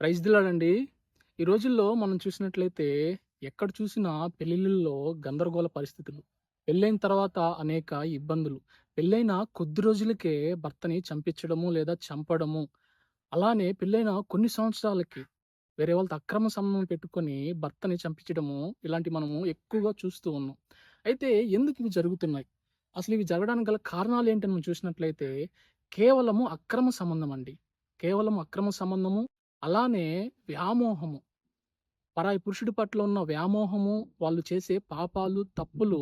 Praise దిలాడండి ఈ రోజుల్లో మనం చూసినట్లయితే ఎక్కడ చూసినా పెళ్ళిళ్ళలో గందరగోళ పరిస్థితులు. పెళ్ళైన తర్వాత అనేక ఇబ్బందులు. పెళ్ళైన కొద్ది రోజులకే భర్తని చంపించడము లేదా చంపడము. అలానే పెళ్ళైన కొన్ని సంవత్సరాలకి వేరే వాళ్ళతో అక్రమ సంబంధం పెట్టుకొని భర్తని చంపించడము ఇలాంటి మనము ఎక్కువగా చూస్తూ ఉన్నాం. అయితే ఎందుకు ఇవి జరుగుతున్నాయి? అసలు ఇవి జరగడానికి గల కారణాలు ఏంటని మనం చూసినట్లయితే కేవలము అక్రమ సంబంధం అండి. కేవలం అక్రమ సంబంధము అలానే వ్యామోహము. పరాయి పురుషుడి పట్ల ఉన్న వ్యామోహము వాళ్ళు చేసే పాపాలు తప్పులు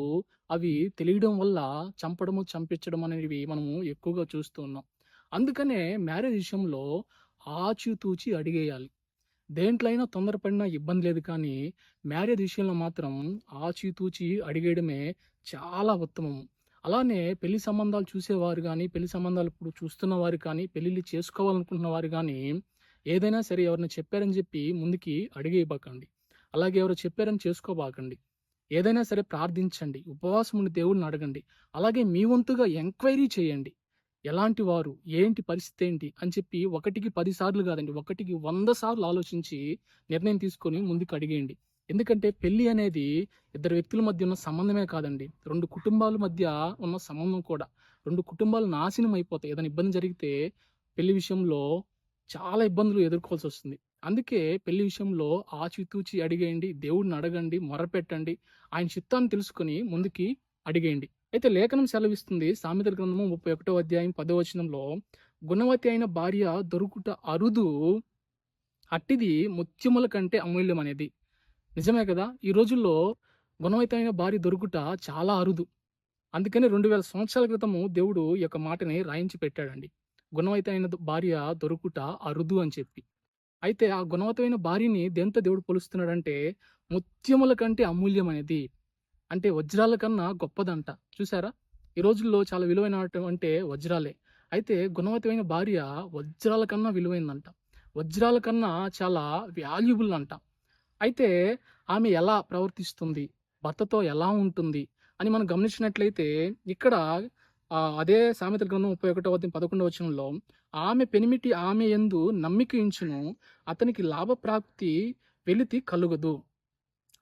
అవి తెలియడం వల్ల చంపడము చంపించడం అనేవి మనము ఎక్కువగా చూస్తూ ఉన్నాం. అందుకనే మ్యారేజ్ విషయంలో ఆచితూచి అడిగేయాలి. దేంట్లో అయినా తొందరపడినా ఇబ్బంది లేదు కానీ మ్యారేజ్ విషయంలో మాత్రం ఆచితూచి అడిగేయడమే చాలా ఉత్తమము. అలానే పెళ్ళి సంబంధాలు చూసేవారు కానీ పెళ్ళి సంబంధాలు ఇప్పుడు చూస్తున్న వారు కానీ పెళ్ళిళ్ళు చేసుకోవాలనుకుంటున్న వారు కానీ ఏదైనా సరే ఎవరిని చెప్పారని చెప్పి ముందుకి అడిగేయబాకండి. అలాగే ఎవరు చెప్పారని చేసుకోబాకండి. ఏదైనా సరే ప్రార్థించండి. ఉపవాసం ఉండి దేవుడిని అడగండి. అలాగే మీ వంతుగా ఎంక్వైరీ చేయండి. ఎలాంటి వారు? ఏంటి పరిస్థితి ఏంటి? అని చెప్పి ఒకటికి పదిసార్లు కాదండి. ఒకటికి వంద సార్లు ఆలోచించి నిర్ణయం తీసుకొని ముందుకు అడిగేయండి. ఎందుకంటే పెళ్ళి అనేది ఇద్దరు వ్యక్తుల మధ్య ఉన్న సంబంధమే కాదండి. రెండు కుటుంబాల మధ్య ఉన్న సంబంధం కూడా. రెండు కుటుంబాలు నాశనం అయిపోతాయి. ఏదైనా ఇబ్బంది జరిగితే పెళ్ళి విషయంలో చాలా ఇబ్బందులు ఎదుర్కోవాల్సి వస్తుంది. అందుకే పెళ్ళి విషయంలో ఆచితూచి అడిగేయండి దేవుడిని అడగండి మొరపెట్టండి ఆయన చిత్తాన్ని తెలుసుకొని ముందుకి అడిగేయండి. అయితే లేఖనం సెలవిస్తుంది సామెతల గ్రంథము ముప్పై ఒకటో అధ్యాయం పదో వచనంలో గుణవతి అయిన భార్య దొరుకుట అరుదు అట్టిది ముత్యముల కంటే అమూల్యం అనేది. నిజమే కదా? ఈ రోజుల్లో గుణవతి భార్య దొరుకుట చాలా అరుదు. అందుకని రెండు వేల సంవత్సరాల క్రితము దేవుడు ఈ యొక్క మాటని రాయించి పెట్టాడండి. గుణవతమైన భార్య దొరుకుట అరుదు అని చెప్పి. అయితే ఆ గుణవతమైన భార్యని దెంత దేవుడు పోలుస్తున్నాడంటే ముత్యముల కంటే అమూల్యం అనేది అంటే వజ్రాల కన్నా గొప్పదంట. చూసారా ఈ రోజుల్లో చాలా విలువైన అంటే వజ్రాలే. అయితే గుణవతమైన భార్య వజ్రాల కన్నా విలువైందంట. వజ్రాల కన్నా చాలా వాల్యుబుల్ అంట. అయితే ఆమె ఎలా ప్రవర్తిస్తుంది? భర్తతో ఎలా ఉంటుంది? అని మనం గమనించినట్లయితే ఇక్కడ అదే సామెతల గ్రంథం ముప్పై ఒకటో అధ్యాయం పదకొండవ వచనంలో ఆమె పెనిమిటి ఆమె ఎందు నమ్మిక ఇంచును అతనికి లాభప్రాప్తి వెలితి కలుగదు.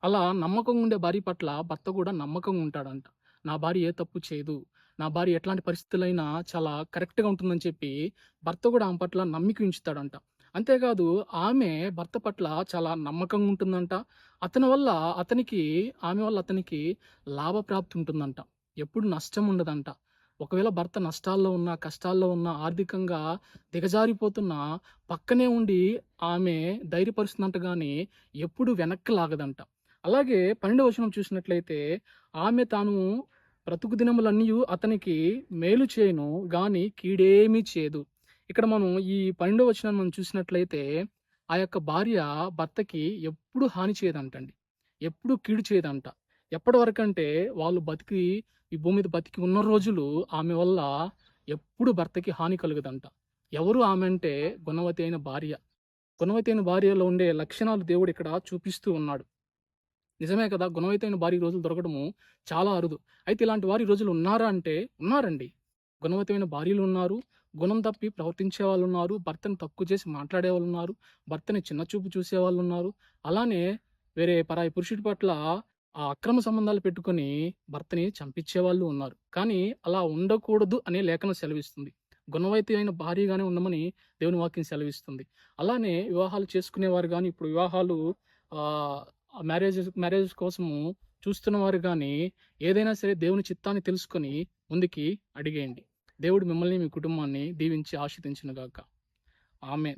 అలా నమ్మకంగా ఉండే భార్య పట్ల భర్త కూడా నమ్మకంగా ఉంటాడంట. నా భార్య ఏ తప్పు చేయదు. నా భార్య ఎట్లాంటి పరిస్థితులైనా చాలా కరెక్ట్గా ఉంటుందని చెప్పి భర్త కూడా ఆమె పట్ల నమ్మిక ఉంచుతాడంట. అంతేకాదు ఆమె భర్త పట్ల చాలా నమ్మకంగా ఉంటుందంట. అతని వల్ల అతనికి ఆమె వల్ల అతనికి లాభప్రాప్తి ఉంటుందంట. ఎప్పుడు నష్టం ఉండదంట. ఒకవేళ భర్త నష్టాల్లో ఉన్న కష్టాల్లో ఉన్న ఆర్థికంగా దిగజారిపోతున్నా పక్కనే ఉండి ఆమె ధైర్యపరుస్తుందంట కానీ ఎప్పుడు వెనక్కి లాగదంట. అలాగే పన్నెండవ వచనం చూసినట్లయితే ఆమె తాను బ్రతుకు దినములన్నీ అతనికి మేలు చేయను కానీ కీడేమీ చేయదు ఇక్కడ మనం ఈ పన్నెండవ వచనాన్ని మనం చూసినట్లయితే ఆ యొక్క భార్య భర్తకి ఎప్పుడు హాని చేయదంటండి. ఎప్పుడు కీడు చేయదంట. ఎప్పటి వరకు అంటే వాళ్ళు బతికి ఈ భూమి మీద బతికి ఉన్న రోజులు ఆమె వల్ల ఎప్పుడు భర్తకి హాని కలుగుదంట. ఎవరు ఆమె అంటే గుణవతి అయిన భార్య. గుణవతి అయిన భార్యలో ఉండే లక్షణాలు దేవుడు ఇక్కడ చూపిస్తూ ఉన్నాడు. నిజమే కదా గుణవతి అయిన భార్య రోజులు దొరకడము చాలా అరుదు. అయితే ఇలాంటి వారి రోజులు ఉన్నారా అంటే ఉన్నారండి. గుణవతమైన భార్యలు ఉన్నారు గుణం తప్పి ప్రవర్తించే వాళ్ళు ఉన్నారు భర్తను తక్కువ చేసి మాట్లాడే వాళ్ళు ఉన్నారు భర్తని చిన్న చూపు చూసే వాళ్ళు ఉన్నారు. అలానే వేరే పరాయి పురుషుడి పట్ల ఆ అక్రమ సంబంధాలు పెట్టుకొని భర్తని చంపించే వాళ్ళు ఉన్నారు. కానీ అలా ఉండకూడదు అనే లేఖనం సెలవిస్తుంది. గుణవైతి అయిన భారీగానే ఉండమని దేవుని వాక్యం సెలవిస్తుంది. అలానే వివాహాలు చేసుకునేవారు కానీ ఇప్పుడు వివాహాలు మ్యారేజ్ మ్యారేజ్ కోసము చూస్తున్నవారు కానీ ఏదైనా సరే దేవుని చిత్తాన్ని తెలుసుకొని ముందుకి అడిగేయండి. దేవుడు మిమ్మల్ని మీ కుటుంబాన్ని దీవించి ఆశీర్దించిన గాక. ఆమె